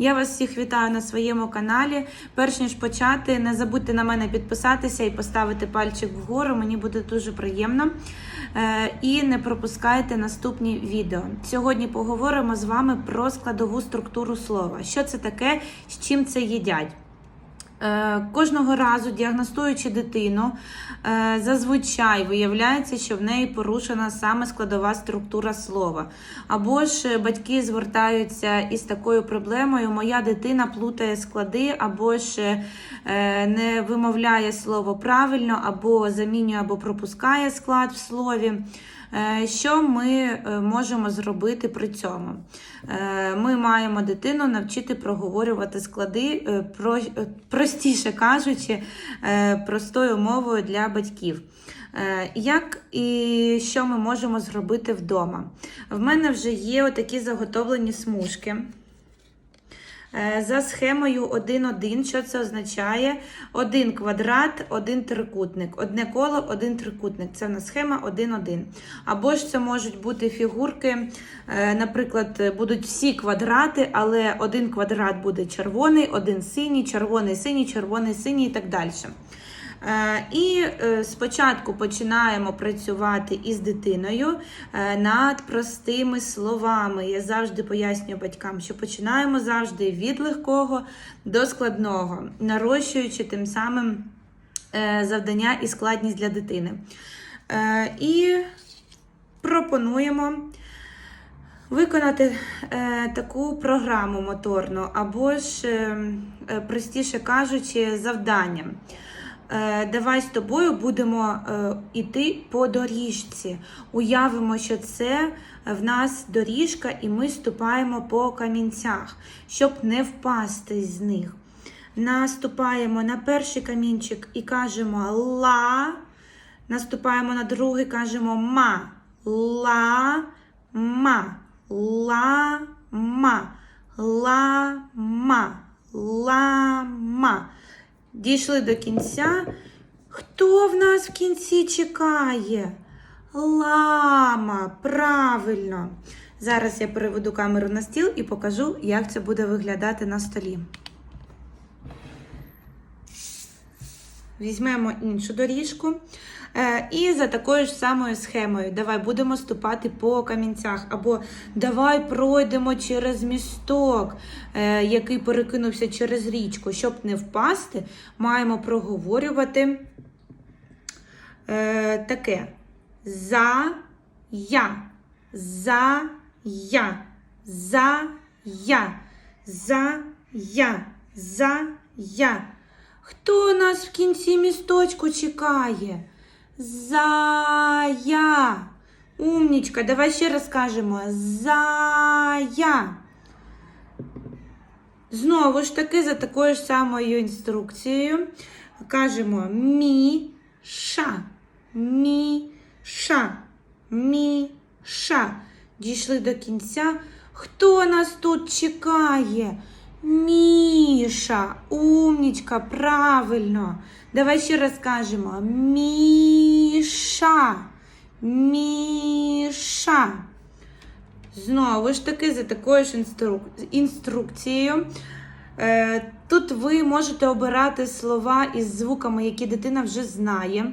Я вас всіх вітаю на своєму каналі. Перш ніж почати, не забудьте на мене підписатися і поставити пальчик вгору. Мені буде дуже приємно. Е, І не пропускайте наступні відео. Сьогодні поговоримо з вами про складову структуру слова. Що це таке, з чим це їдять. Е, Кожного разу діагностуючи дитину, е, зазвичай виявляється, що в неї порушена саме складова структура слова. Або ж батьки звертаються із такою проблемою: моя дитина плутає склади, або ж е, не вимовляє слово правильно, або замінює, або пропускає склад в слові. Що ми можемо зробити при цьому? Ми маємо дитину навчити проговорювати склади, про- простіше кажучи, е, простою мовою для батьків. Е, Як і що ми можемо зробити вдома? В мене вже є отакі заготовлені смужки. Е, За схемою 1-1, що це означає? Один квадрат, один трикутник. Одне коло, один трикутник. Це в нас схема 1-1. Або ж це можуть бути фігурки, е, наприклад, будуть всі квадрати, але один квадрат буде червоний, один синій, червоний, синій, червоний, синій і так далі. Е, І е, спочатку починаємо працювати із дитиною е, над простими словами. Я завжди пояснюю батькам, що починаємо завжди від легкого до складного, нарощуючи тим самим завдання і складність для дитини. І пропонуємо виконати е, таку програму моторну, або ж, е, е, простіше кажучи, завдання. Е, Давай з тобою будемо е, іти по доріжці. Уявимо, що це в нас доріжка, і ми ступаємо по камінцях, щоб не впасти з них. Наступаємо на перший камінчик і кажемо ла. Наступаємо на другий, кажемо ма. Ла, ма. Ла, ма. Ла, ма. Ла, ма. Дійшли до кінця. Хто в нас в кінці чекає? Лама, правильно. Зараз я переведу камеру на стіл і покажу, як це буде виглядати на столі. Візьмемо іншу доріжку. Е, І за такою ж самою схемою. Давай будемо ступати по камінцях. Або давай пройдемо через місток, е, який перекинувся через річку. Щоб не впасти, маємо проговорювати е, таке. За я. За я. За я. За я. За я. Хто нас в кінці місточку чекає? Зая. Умнічка, давай ще раз скажемо. Зая. Знову ж таки, за такою ж самою інструкцією кажемо мі-ша. Мі-ша. Мі-ша. Дійшли до кінця. Хто нас тут чекає? Міша, умнічка, правильно. Давай ще раз скажемо. Міша. Міша. Знову ж таки, за такою ж інструк... інструкцією. Е, Тут ви можете обирати слова із звуками, які дитина вже знає.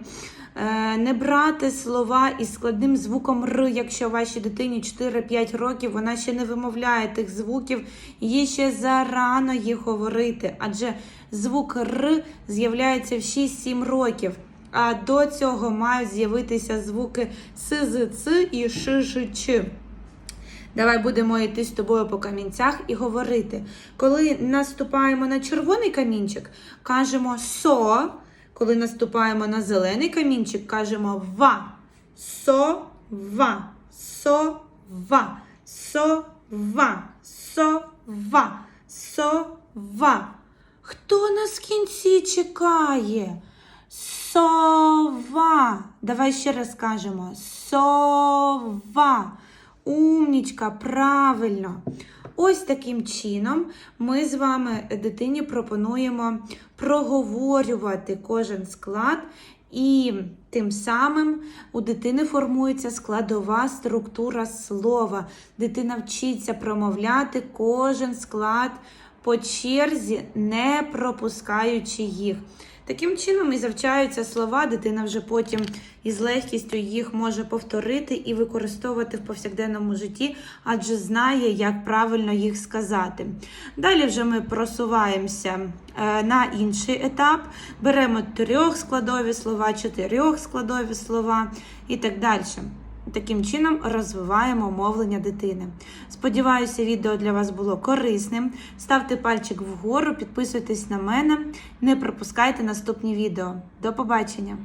Е, Не брати слова із складним звуком Р, якщо вашій дитині 4-5 років вона ще не вимовляє тих звуків, їй ще зарано їх говорити, адже звук Р з'являється в 6-7 років. А до цього мають з'явитися звуки С, З, Ц і Ш. Давай будемо йти з тобою по камінцях і говорити. Коли наступаємо на червоний камінчик, кажемо со. Коли наступаємо на зелений камінчик, кажемо ва. Со, ва. Со, ва. Со, ва. Со, ва. Со, ва. Хто нас в кінці чекає? Сова. Давай ще раз скажемо. Сова. Умнічка, правильно. Ось таким чином ми з вами дитині пропонуємо проговорювати кожен склад, і тим самим у дитини формується складова структура слова. Дитина вчиться промовляти кожен склад по черзі, не пропускаючи їх. Таким чином і завчаються слова, дитина вже потім із легкістю їх може повторити і використовувати в повсякденному житті, адже знає, як правильно їх сказати. Далі вже ми просуваємося е, на інший етап, беремо трьохскладові слова, чотирьохскладові слова і так далі. Таким чином розвиваємо мовлення дитини. Сподіваюся, відео для вас було корисним. Ставте пальчик вгору, підписуйтесь на мене, не пропускайте наступні відео. До побачення!